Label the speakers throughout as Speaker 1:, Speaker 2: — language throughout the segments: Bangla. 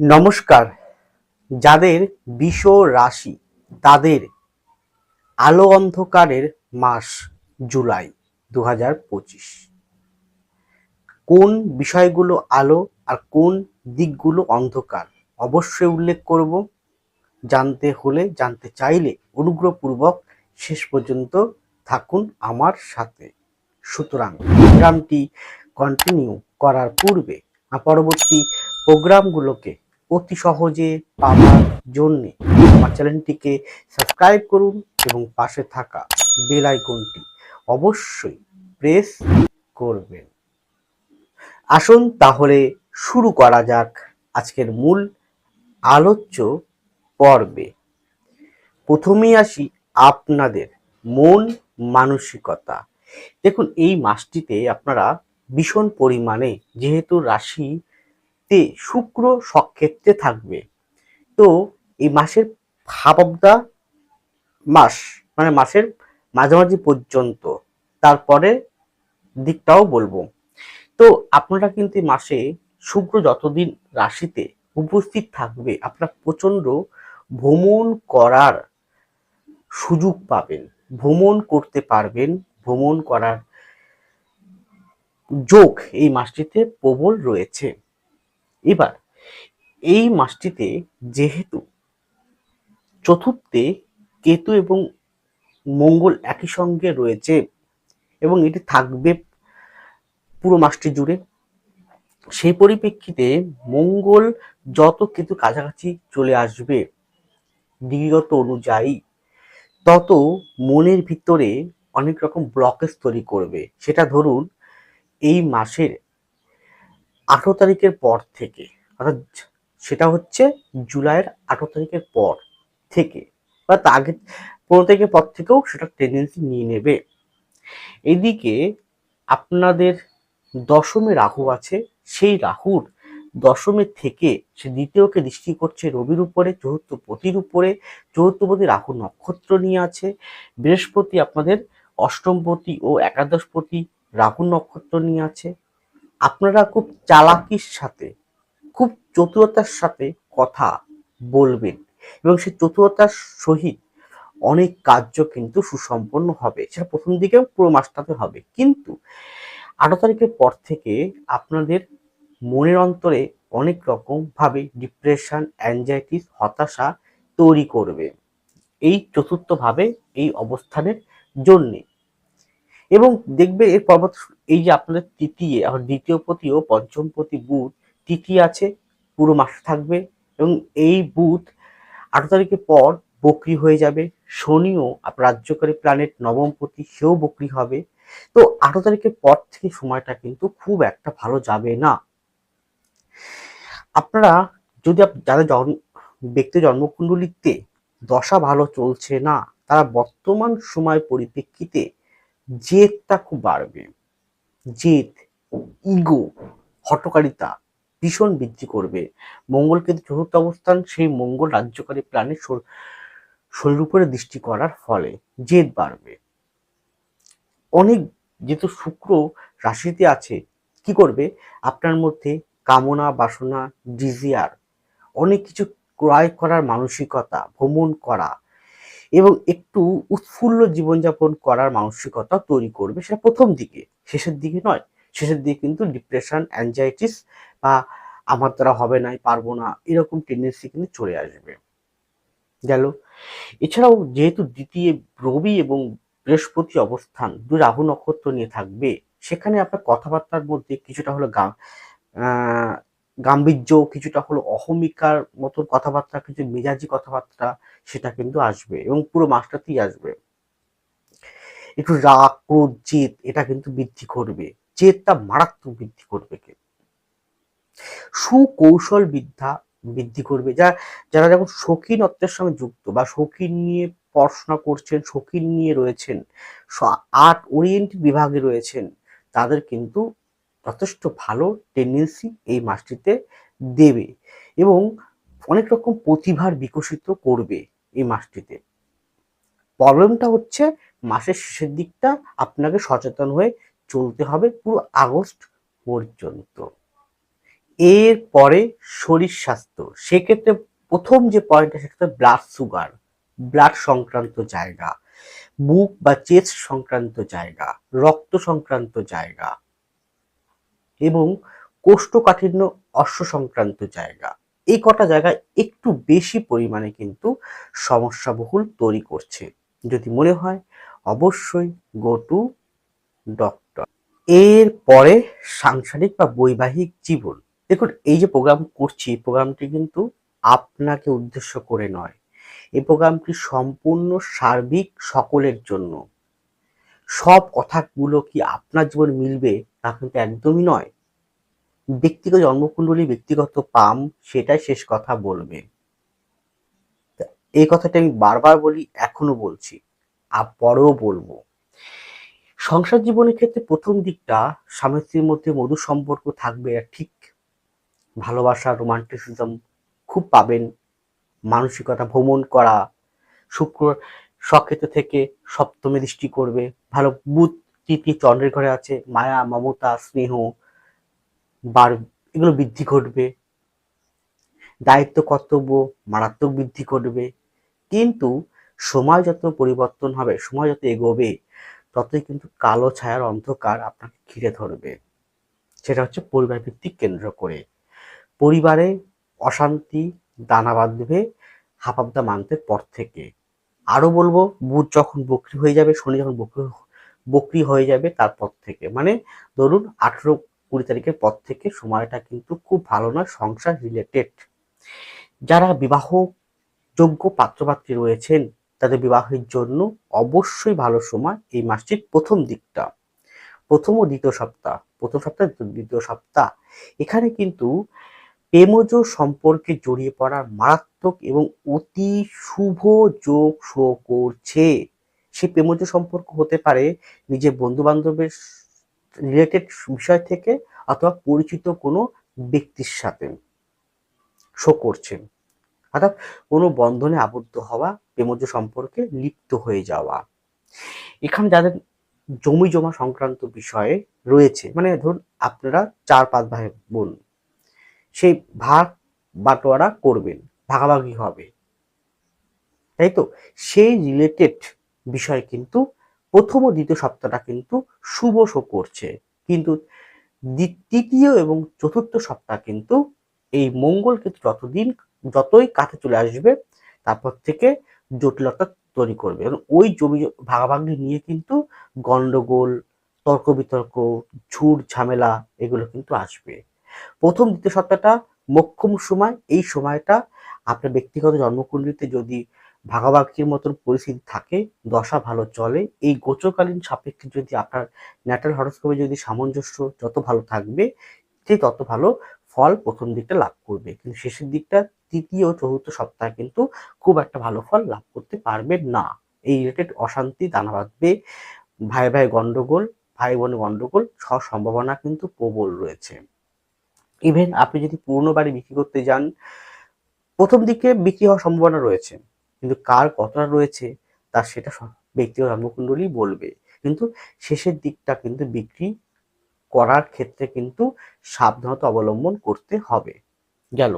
Speaker 1: নমস্কার। যাদের বিষ রাশি, তাদের আলো অন্ধকারের মাস জুলাই দু হাজার পঁচিশ। কোন বিষয়গুলো আলো আর কোন দিকগুলো অন্ধকার অবশ্যই উল্লেখ করব। জানতে হলে, জানতে চাইলে অনুগ্রহপূর্বক শেষ পর্যন্ত থাকুন আমার সাথে। সুতরাং প্রোগ্রামটি কন্টিনিউ করার পূর্বে পরবর্তী প্রোগ্রামগুলোকে অতি সহজে পাওয়ার জন্য আমার চ্যানেলটিকে সাবস্ক্রাইব করুন এবং পাশে থাকা বেল আইকনটি অবশ্যই প্রেস করবেন। আসুন তাহলে শুরু করা যাক আজকের মূল আলোচ্য পর্বে। প্রথমেই আসি আপনাদের মন মানসিকতা। দেখুন, এই মাসটিতে আপনারা ভীষণ পরিমাণে, যেহেতু রাশিতে শুক্র সক্ষেত্রে থাকবে। তো এই মাসের হাফ অফ দ্য মাস মানে মাসের মাঝামাঝি পর্যন্ত, তারপরে দিকটাও বলব। তো আপনারা কিন্তু মাসে শুক্র যতদিন রাশিতে উপস্থিত থাকবে, আপনারা প্রচণ্ড ভ্রমণ করার সুযোগ পাবেন, ভ্রমণ করতে পারবেন, ভ্রমণ করার যোগ এই মাসটিতে প্রবল রয়েছে। এবার, এই মাসটিতে যেহেতু চতুর্থে কেতু এবং মঙ্গল একই সঙ্গে রয়েছে এবং এটি থাকবে পুরো মাসটি জুড়ে, সেই পরিপ্রেক্ষিতে মঙ্গল যত কেতু কাছাকাছি চলে আসবে দিগত অনুযায়ী, তত মনের ভিতরে অনেক রকম ব্লকেজ তৈরি করবে। সেটা ধরুন, এই মাসের আঠারো তারিখের পর থেকে, অর্থাৎ সেটা হচ্ছে জুলাইয়ের আঠারো তারিখের পর থেকে, বা তার আগে পনেরো তারিখের পর থেকেও সেটা টেন্ডেন্সি নিয়ে নেবে। এদিকে আপনাদের দশমে রাহু আছে, সেই রাহুর দশমের থেকে সে দ্বিতীয়কে দৃষ্টি করছে রবির উপরে, চতুর্থ পতির উপরে চতুর্থপতি রাহু নক্ষত্র নিয়ে আছে, বৃহস্পতি আপনাদের অষ্টমপতি ও একাদশপতি রাহু নক্ষত্র নিয়ে আছে আপনারা খুব চালাকির সাথে, খুব চতুরতার সাথে কথা বলবেন এবং সেই চতুরতার সহিত অনেক কার্য কিন্তু সুসম্পন্ন হবে। সেটা প্রথম দিকে পুরো মাসটাতে হবে। কিন্তু আঠারো তারিখের পর থেকে আপনাদের মনের অন্তরে অনেক রকম ভাবে ডিপ্রেশন অ্যাংজাইটিস হতাশা তৈরি করবে। এই চতুর্থ ভাবে এই অবস্থানের জন্যে। এবং দেখবে এর পর্বত এই যে আপনাদের তৃতীয়, এখন দ্বিতীয় পতি ও পঞ্চম পতি বুধ তৃতীয় আছে? পুরো মাস থাকবে এবং এই বুধ আঠারো তারিখের পর বকরি হয়ে যাবে। শনিও রাজ্যকারী প্ল্যানেট নবমপতি সেও বকরি হবে। তো আঠারো তারিখের পর থেকে সময়টা কিন্তু খুব একটা ভালো যাবে না। আপনারা যদি যাদের জন্ম ব্যক্তি জন্মকুণ্ডলিতে দশা ভালো চলছে না, তারা বর্তমান সময় পরিপ্রেক্ষিতে জেদটা খুব বাড়বে। জেদ, ইগো হটকারিতা ভীষণ বৃদ্ধি করবে। মঙ্গল কিন্তু চতুর্থ অবস্থান সেই মঙ্গল রাজ্যকারী প্রাণের শরীর উপরে দৃষ্টি করার ফলে জেদ বাড়বে। অনেক, যেহেতু শুক্র রাশিতে আছে, কি করবে? আপনার মধ্যে কামনা, বাসনা ডিজিয়ার অনেক কিছু ক্রয় করার মানসিকতা, ভ্রমণ করা এবং একটু উৎফুল্ল জীবনযাপন করার মানসিকতা তৈরি করবে সেটা প্রথম দিকে। শেষের দিকে নয়। শেষের দিকে কিন্তু ডিপ্রেশন অ্যাংজাইটিস বা আমার দ্বারা হবে না পারব না, এরকম টেন্ডেন্সি কিন্তু চলে আসবে। গেল। এছাড়াও যেহেতু দ্বিতীয় রবি এবং বৃহস্পতি অবস্থান, দু রাহু নক্ষত্র নিয়ে থাকবে, সেখানে আপনার কথাবার্তার মধ্যে কিছুটা হলো গা গাম্ভীর্য, কিছুটা হলো অহমিকার মতন কথাবার্তা, কিছু মেজাজি কথাবার্তা, সেটা কিন্তু আসবে এবং পুরো মাসটাতেই আসবে। একটু রাগ, ক্রোধ, জেদ, এটা কিন্তু বৃদ্ধি করবে। জেদটা মারাত্মক বৃদ্ধি করবে সুকৌশল বিদ্যা বৃদ্ধি করবে। যা, যারা যখন শৌখিনত্বের সঙ্গে যুক্ত বা শৌখিন নিয়ে পড়াশোনা করছেন, শৌখিন নিয়ে রয়েছেন আর্ট ওরিয়েন্টেড বিভাগে রয়েছেন, তাদের কিন্তু যথেষ্ট ভালো টেন্ডেন্সি এই মাসটিতে দেবে এবং অনেক রকম প্রতিভার বিকশিত করবে এই মাসটিতে। প্রবলেমটা হচ্ছে মাসের শেষের দিকটা আপনাকে সচেতন হয়ে চলতে হবে পুরো আগস্ট পর্যন্ত। এর পরে শরীর স্বাস্থ্য, সেক্ষেত্রে প্রথম যে পয়েন্টটা সেটা ব্লাড সুগার ব্লাড সংক্রান্ত জায়গা বুক বা চেস্ট সংক্রান্ত জায়গা, রক্ত সংক্রান্ত জায়গা। এবং কোষ্ঠকাঠিন্য অশ্ব সংক্রান্ত জায়গা। এই কটা জায়গায় একটু বেশি পরিমাণে কিন্তু সমস্যাবহুল তৈরি করছে। যদি মনে হয়, অবশ্যই গো টু ডক্টর এর পরে সাংসারিক বা বৈবাহিক জীবন। দেখুন, এই যে প্রোগ্রাম করছি প্রোগ্রামটি কিন্তু আপনাকে উদ্দেশ্য করে নয়। এই প্রোগ্রামটি সম্পূর্ণ সার্বিক সকলের জন্য। সব কথাগুলো কি আপনার জীবনে মিলবে? তা কিন্তু একদমই নয়। ব্যক্তিগত জন্মকুণ্ডলী, ব্যক্তিগত পাম, সেটাই শেষ কথা বলবে। এই কথাটা আমি বারবার বলি, এখনও বলছি, আর পরেও বলব। সংসার জীবনের ক্ষেত্রে প্রথম দিকটা স্বামী স্ত্রীর মধ্যে মধুর সম্পর্ক থাকবে ঠিক। ভালোবাসা রোমান্টিসিজম খুব পাবেন। মানসিকতা ভ্রমণ করা, শুক্র সক্ষেত্র থেকে সপ্তমে দৃষ্টি করবে। ভালো বুধ তৃতীয় চন্দ্রের ঘরে আছে, মায়া, মমতা, স্নেহ, বার, এগুলো বৃদ্ধি ঘটবে। দায়িত্ব, কর্তব্য মারাত্মক বৃদ্ধি ঘটবে। কিন্তু সময় যত পরিবর্তন হবে, সময় যত এগোবে, ততই কিন্তু কালো ছায়ার অন্ধকার আপনাকে ঘিরে ধরবে। সেটা হচ্ছে পরিবার ভিত্তিক কেন্দ্র করে। পরিবারে অশান্তি, দানা বাঁধবে হাফাবদা মান্থের পর থেকে। আরও বলব বুধ যখন বকরি হয়ে যাবে, শনি যখন বকরি বকরি হয়ে যাবে তারপর থেকে। মানে ধরুন আঠেরো কুড়ি তারিখের পর থেকে সময়টা কিন্তু খুব ভালো নয়, সংসার রিলেটেড যারা বিবাহ যোগ্য পাত্রপাত্রী রয়েছেন, তাদের বিবাহের জন্য অবশ্যই ভালো সময় এই মাসটির প্রথম দিকটা। প্রথম ও দ্বিতীয় সপ্তাহ, প্রথম সপ্তাহ, দ্বিতীয় সপ্তাহ। এখানে কিন্তু প্রেমজ সম্পর্কে জড়িয়ে পড়ার মারাত্মক এবং অতি শুভ যোগ শো করছে। সে প্রেমজ সম্পর্ক হতে পারে নিজের বন্ধু বান্ধবের রিলেটেড বিষয় থেকে অথবা পরিচিত কোনো ব্যক্তির সাথে শো করছে। অর্থাৎ কোনো বন্ধনে আবদ্ধ হওয়া, প্রেমজ সম্পর্কে লিপ্ত হয়ে যাওয়া। এখানে যাদের জমি জমা সংক্রান্ত বিষয়ে রয়েছে মানে ধরুন আপনারা চার পাঁচ ভাই বোন সেই ভাগ বাটোয়ারা করবেন, ভাগাভাগি হবে। তাই তো? সেই রিলেটেড বিষয় কিন্তু প্রথম ও দ্বিতীয় সপ্তাহটা কিন্তু শুভ শো করছে। কিন্তু তৃতীয় এবং চতুর্থ সপ্তাহ কিন্তু এই মঙ্গল কিন্তু যতদিন, যতই কাছে চলে আসবে, তারপর থেকে জটিলতা তৈরি করবে। এবং ওই জমি ভাগাভাগি নিয়ে কিন্তু গন্ডগোল, তর্ক বিতর্ক ঝুট ঝামেলা এগুলো কিন্তু আসবে। প্রথম দ্বিতীয় সপ্তাহটা মক্ষম সময়, এই সময়টা আপনার ব্যক্তিগত জন্মকুণ্ডলিতে যদি ভাগাভাগির মতন পরিস্থিতি থাকে, দশা ভালো চলে, এই গোচরকালীন সাপেক্ষে যদি আপনার ন্যাটাল হরস্কোপে যদি সামঞ্জস্য যত ভালো থাকবে, সে তত ভালো ফল প্রথম দিকটা লাভ করবে। কিন্তু শেষের দিকটা, তৃতীয়, চতুর্থ সপ্তাহে কিন্তু খুব একটা ভালো ফল লাভ করতে পারবে না। এই রিলেটেড অশান্তি, দানা বাঁধবে, ভাই ভাই গন্ডগোল, ভাই বোন গন্ডগোল সব সম্ভাবনা কিন্তু প্রবল রয়েছে। ইভেন আপনি যদি পুরনো বাড়ি বিক্রি করতে যান, প্রথম দিকে বিক্রি হওয়ার সম্ভাবনা রয়েছে। কিন্তু কার কতটা রয়েছে তার সেটা ব্যক্তিগত জন্মকুণ্ডলী বলবে। কিন্তু শেষের দিকটা কিন্তু বিক্রি করার ক্ষেত্রে কিন্তু সাবধানতা অবলম্বন করতে হবে। গেল।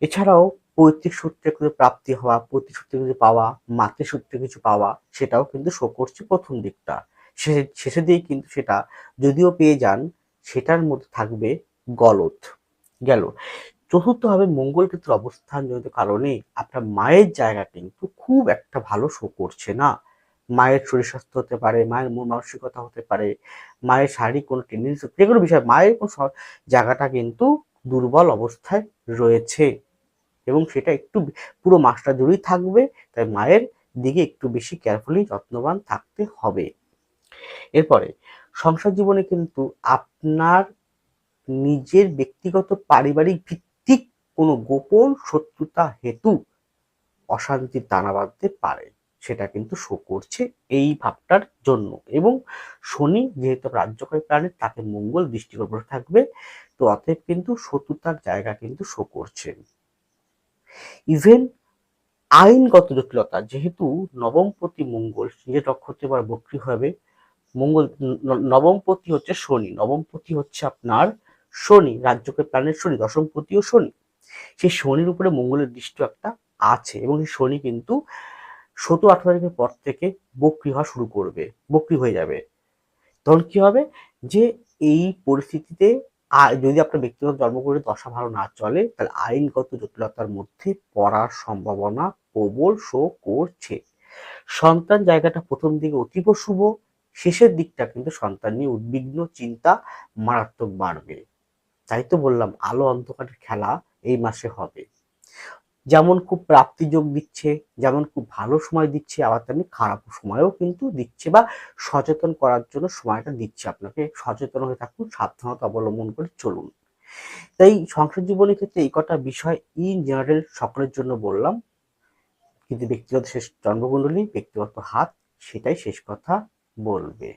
Speaker 1: এছাড়াও পৈতৃক সূত্রে কিছু প্রাপ্তি হওয়া, পৈতৃক সূত্রে কিছু পাওয়া, মাতৃসূত্রে কিছু পাওয়া, সেটাও কিন্তু শো করছে প্রথম দিকটা। শেষের দিকে কিন্তু সেটা যদিও পেয়ে যান, সেটার মধ্যে থাকবে গলত গেল। চতুর্থ চতুর্থভাবে মঙ্গল ক্ষেত্রের অবস্থান জনিত কারণে আপনার মায়ের জায়গা কিন্তু খুব একটা ভালো শো করছে না। মায়ের শরীর স্বাস্থ্য হতে পারে, মায়ের মন মানসিকতা হতে পারে, মায়ের শারীরিক কোনো টেন্ডেন্সি যে কোনো বিষয় মায়ের কোনো জায়গাটা কিন্তু দুর্বল অবস্থায় রয়েছে এবং সেটা একটু পুরো মাসটা জুড়েই থাকবে, তাই মায়ের দিকে একটু বেশি কেয়ারফুলি যত্নবান থাকতে হবে। এরপরে সংসার জীবনে কিন্তু আপনার নিজের ব্যক্তিগত পারিবারিক ভিত্তিক কোনো গোপন শত্রুতা হেতু অশান্তির দানা বাঁধতে পারে। সেটা কিন্তু শো করছে এই ভাবটার জন্য। এবং শনি যেহেতু রাজ্যকারী প্রাণী, তাতে মঙ্গল দৃষ্টির থাকবে, তো অতএব কিন্তু শত্রুতার জায়গা কিন্তু শো করছে। ইভেন আইনগত জটিলতা, যেহেতু নবমপতি মঙ্গল, নিজের নক্ষত্রে বক্রি হবে, মঙ্গল নবমপতি হচ্ছে শনি নবমপতি হচ্ছে আপনার শনি, রাজ্যকে প্ল্যানেট শনি দশমপতিও শনি। সেই শনির উপরে মঙ্গলের দৃষ্টি একটা আছে এবং সেই শনি কিন্তু সতেরো আঠারো তারিখের পর থেকে বক্রি হওয়া শুরু করবে, বক্রি হয়ে যাবে। তখন কি হবে? যে এই পরিস্থিতিতে যদি আপনার ব্যক্তিগত জন্মগ্রহণের দশা ভালো না চলে, তাহলে আইনগত জটিলতার মধ্যে পড়ার সম্ভাবনা প্রবল শো করছে। সন্তান জায়গাটা প্রথম দিকে অতীব শুভ, শেষের দিকটা কিন্তু সন্তান নিয়ে উদ্বিগ্ন, চিন্তা, মারাত্মক বাড়বে। তাই তো বললাম, আলো অন্ধকারের খেলা এই মাসে হবে। যেমন খুব প্রাপ্তি যোগ দিচ্ছে, যেমন খুব ভালো সময় দিচ্ছে, আবার তেমনি খারাপ সময়ও কিন্তু দিচ্ছে বা সচেতন করার জন্য সময়টা দিচ্ছে আপনাকে। সচেতন হয়ে থাকুন, সাবধানতা অবলম্বন করে চলুন। তাই সংসার জীবনের ক্ষেত্রে এই কটা বিষয় ইন জেনারেল সকলের জন্য বললাম। কিন্তু ব্যক্তিগত শেষ জন্মকুণ্ডলী, ব্যক্তিগত হাত, সেটাই শেষ কথা বলবে।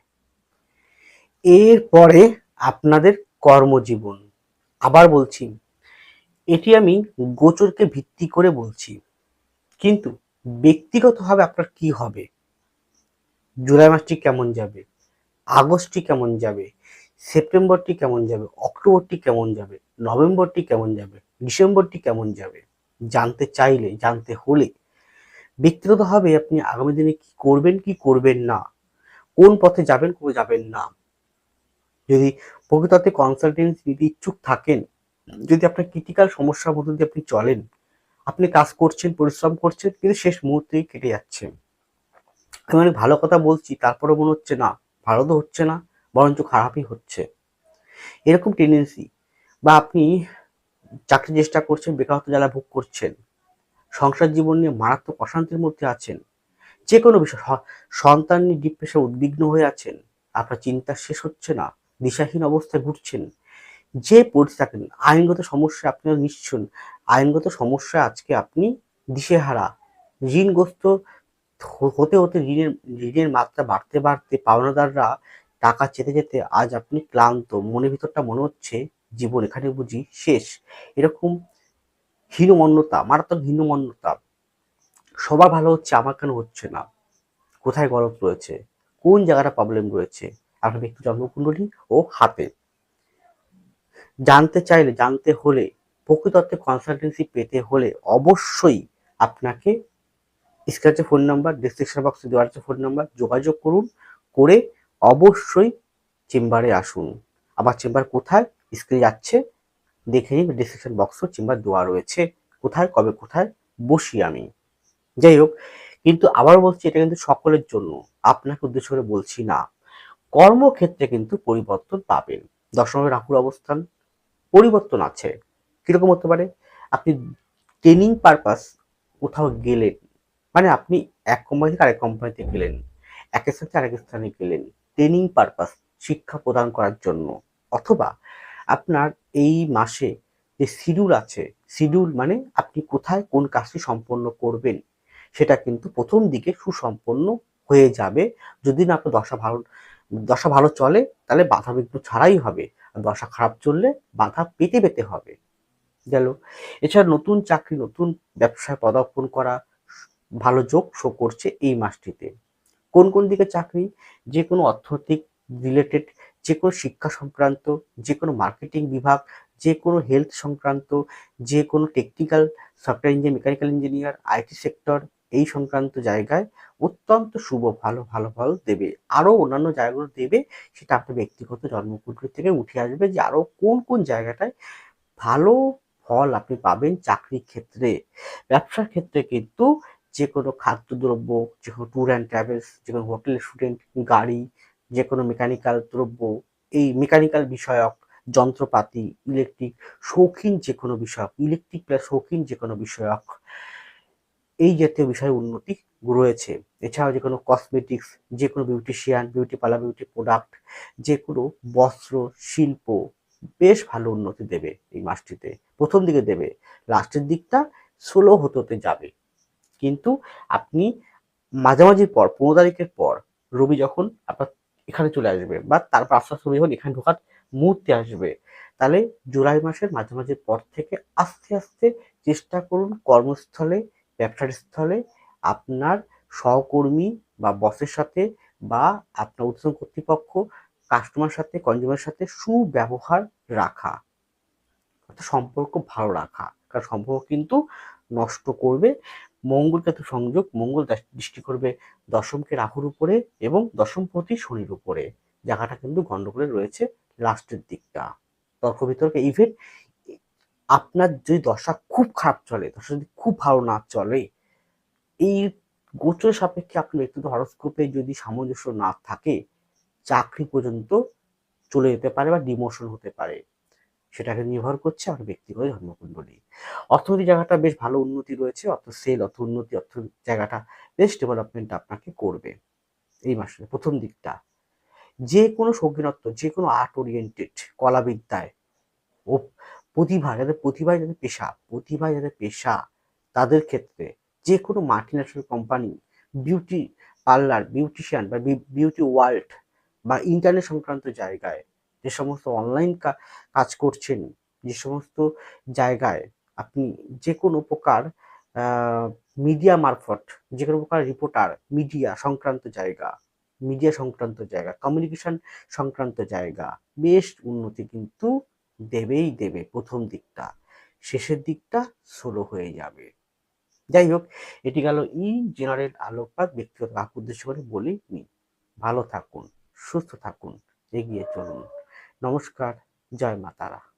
Speaker 1: এরপরে আপনাদের কর্মজীবন। আবার বলছি, এটি আমি গোচরকে ভিত্তি করে বলছি। কিন্তু ব্যক্তিগতভাবে আপনার কি হবে? জুলাই মাসটি কেমন যাবে? আগস্টটি কেমন যাবে? সেপ্টেম্বরটি কেমন যাবে? অক্টোবরটি কেমন যাবে? নভেম্বরটি কেমন যাবে? ডিসেম্বরটি কেমন যাবে? জানতে চাইলে, জানতে হলে ব্যক্তিগতভাবে আপনি আগামী দিনে কি করবেন কি করবেন না? কোন পথে যাবেন কোন যাবেন না? যদি প্রকৃততে কনসালটেন্সি নিতে ইচ্ছুক থাকেন, যদি আপনার ক্রিটিক্যাল সমস্যার মধ্যে দিয়ে আপনি চলেন, আপনি কাজ করছেন, পরিশ্রম করছেন, কিন্তু শেষ মুহূর্তেই কেটে যাচ্ছে। আমি অনেক ভালো কথা বলছি তারপরে মনে হচ্ছে না ভালো তো হচ্ছে না, বরঞ্চ খারাপই হচ্ছে। এরকম টেন্ডেন্সি বা আপনি চাকরি চেষ্টা করছেন, বেকারত্ব জ্বালা ভোগ করছেন, সংসার জীবন নিয়ে মারাত্মক অশান্তির মধ্যে আছেন যে কোনো বিষয় সন্তান নিয়ে ডিপ্রেশন উদ্বিগ্ন হয়ে আছেন, আপনার চিন্তা শেষ হচ্ছে না দিশাহীন অবস্থায় ঘুরছেন। যে পড়তে থাকেন, আইনগত সমস্যা আপনার নিশ্চন আইনগত সমস্যা আজকে আপনি দিশেহারা। ঋণগ্রস্ত হতে হতে ঋণের ঋণের মাত্রা বাড়তে বাড়তে পাওনাদাররা টাকা চেতে যেতে আজ আপনি ক্লান্ত। মনের ভিতরটা মনে হচ্ছে, জীবন এখানে বুঝি শেষ। এরকম হীনমন্যতা, মারাত্মক হীনমন্যতা। সবার ভালো হচ্ছে, আমার কেন হচ্ছে না? কোথায় গরম রয়েছে? কোন জায়গাটা প্রবলেম রয়েছে? আপনার ব্যক্তি জন্মকুণ্ডলী ও হাতে। জানতে চাইলে, জানতে হলে, প্রকৃতত্ত্বে কনসালটেন্সি পেতে হলে অবশ্যই আপনাকে স্ক্র্যাচে ফোন নাম্বার ডিসক্রিপশন বক্সে দেওয়ার আছে ফোন নাম্বার, যোগাযোগ করুন, করে অবশ্যই চেম্বারে আসুন। আবার চেম্বার কোথায়? স্ক্রিনে যাচ্ছে, দেখে নিন ডিসক্রিপশন বক্সও চেম্বার দেওয়া রয়েছে। কোথায়, কবে, কোথায়? বসি আমি। যাই হোক, কিন্তু আবার বলছি, এটা কিন্তু সকলের জন্য। আপনাকে উদ্দেশ্য করে বলছি না। কর্মক্ষেত্রে কিন্তু পরিবর্তন পাবেন। দশমের রাহুর অবস্থান পরিবর্তন আছে। কীরকম হতে পারে? আপনি ট্রেনিং পারপাস কোথাও গেলেন মানে আপনি এক কোম্পানি থেকে আরেক কোম্পানিতে গেলেন এক স্থান আরেক স্থানে গেলেন ট্রেনিং পারপাস শিক্ষা প্রদান করার জন্য, অথবা আপনার এই মাসে যে শিডিউল আছে শিডিউল মানে আপনি কোথায় কোন কাজটি সম্পন্ন করবেন, সেটা কিন্তু প্রথম দিকে সুসম্পন্ন হয়ে যাবে। যদি না আপনার দশা ভালো দশা ভালো চলে, তাহলে বাধা বিঘ্ন ছাড়াই হবে। আর দশা খারাপ চললে বাধা পেতে পেতে হবে। গেল। এছাড়া নতুন চাকরি, নতুন ব্যবসায় পদার্পণ করা ভালো যোগ শো করছে এই মাসটিতে। কোন কোন দিকে চাকরি? যে কোনো অর্থনৈতিক রিলেটেড যে কোনো শিক্ষা সংক্রান্ত, যে কোনো মার্কেটিং বিভাগ, যে কোনো হেলথ সংক্রান্ত, যে কোনো technical software engineer mechanical engineer IT sector এই সংক্রান্ত জায়গায় অত্যন্ত শুভ, ভালো ভালো ফল দেবে। আরও অন্যান্য জায়গাগুলো দেবে, সেটা আপনার ব্যক্তিগত জন্মকুণ্ডলী থেকে উঠে আসবে যে আরও কোন কোন জায়গাটায় ভালো ফল আপনি পাবেন চাকরির ক্ষেত্রে। ব্যবসার ক্ষেত্রে কিন্তু যে কোনো খাদ্যদ্রব্য যে কোনো ট্যুর অ্যান্ড ট্রাভেলস যে কোনো হোটেল স্টুডেন্ট গাড়ি যে কোনো মেকানিক্যাল দ্রব্য, এই মেকানিক্যাল বিষয়ক যন্ত্রপাতি ইলেকট্রিক শৌখিন যে কোনো বিষয়ক ইলেকট্রিক প্লাস শৌখিন যে কোনো বিষয়ক এই জাতীয় বিষয়ে উন্নতি রয়েছে। এছাড়াও যে কোনো কসমেটিক্স যে কোনো beautician beauty parlour beauty product যে কোনো বস্ত্র, শিল্প বেশ ভালো উন্নতি দেবে এই মাসটিতে। প্রথম দিকে দেবে, লাস্টের দিকটা স্লো হতে হতে যাবে। কিন্তু আপনি মাঝামাঝির পর, পনেরো তারিখের পর রবি যখন আপনার এখানে চলে আসবে বা তারপর আস্তে আস্তে যখন এখানে ঢোকার মুহূর্তে আসবে, তাহলে জুলাই মাসের মাঝামাঝির পর থেকে আস্তে আস্তে চেষ্টা করুন কর্মস্থলে ব্যবসার স্থলে আপনার সহকর্মী বা বসের সাথে বা আপনার উৎসব কর্তৃপক্ষ কাস্টমার সাথে কনজিউমার সাথে সুব্যবহার রাখা। অর্থাৎ সম্পর্ক ভালো রাখা। কারণ সম্পর্ক কিন্তু নষ্ট করবে, মঙ্গল কেতু সংযোগ, মঙ্গল দৃষ্টি করবে দশমকে রাহুর উপরে এবং দশম প্রতি শনির উপরে। জায়গাটা কিন্তু গন্ডগোলে রয়েছে লাস্টের দিকটা। তর্ক বিতর্কে ইভেন আপনার যদি দশা খুব খারাপ চলে, দশা যদি খুব ভালো না চলে, এই গোচর সাপেক্ষে আপনার ব্যক্তিগত হরস্কোপে যদি সামঞ্জস্য না থাকে, চাকরি পর্যন্ত চলে যেতে পারে বা ডিমোশন হতে পারে। সেটাকে নির্ভর করছে আমার ব্যক্তিগত জন্মকুণ্ডলী। অর্থনৈতিক জায়গাটা বেশ ভালো উন্নতি রয়েছে, অর্থ সেল অর্থ উন্নতি, অর্থ জায়গাটা বেশ ডেভেলপমেন্ট আপনাকে করবে এই মাসে প্রথম দিকটা। যে কোনো সৌখিনত্ব যে কোনো আর্ট ওরিয়েন্টেড কলাবিদ্যায়, ও প্রতিভা যাদের প্রতিভায় যাদের পেশা প্রতিভায় যাদের পেশা, তাদের ক্ষেত্রে যে কোনো multinational company beauty parlour beautician বা বিউটি ওয়ার্ল্ড বা ইন্টারনেট সংক্রান্ত জায়গায় যে সমস্ত অনলাইন কাজ করছেন, যে সমস্ত জায়গায় আপনি যে কোনো প্রকার মিডিয়া মারফত যে কোনো প্রকার রিপোর্টার মিডিয়া সংক্রান্ত জায়গা মিডিয়া সংক্রান্ত জায়গা কমিউনিকেশন সংক্রান্ত জায়গা, বেশ উন্নতি কিন্তু দেবেই দেবে প্রথম দিকটা। শেষের দিকটা স্লো হয়ে যাবে। যাই হোক, এটি গেল ই জেনারেল আলোকপাত, ব্যক্তিগত কাক উদ্দেশ্য করে বলি নি। ভালো থাকুন, সুস্থ থাকুন, এগিয়ে চলুন। নমস্কার, জয় মা তারা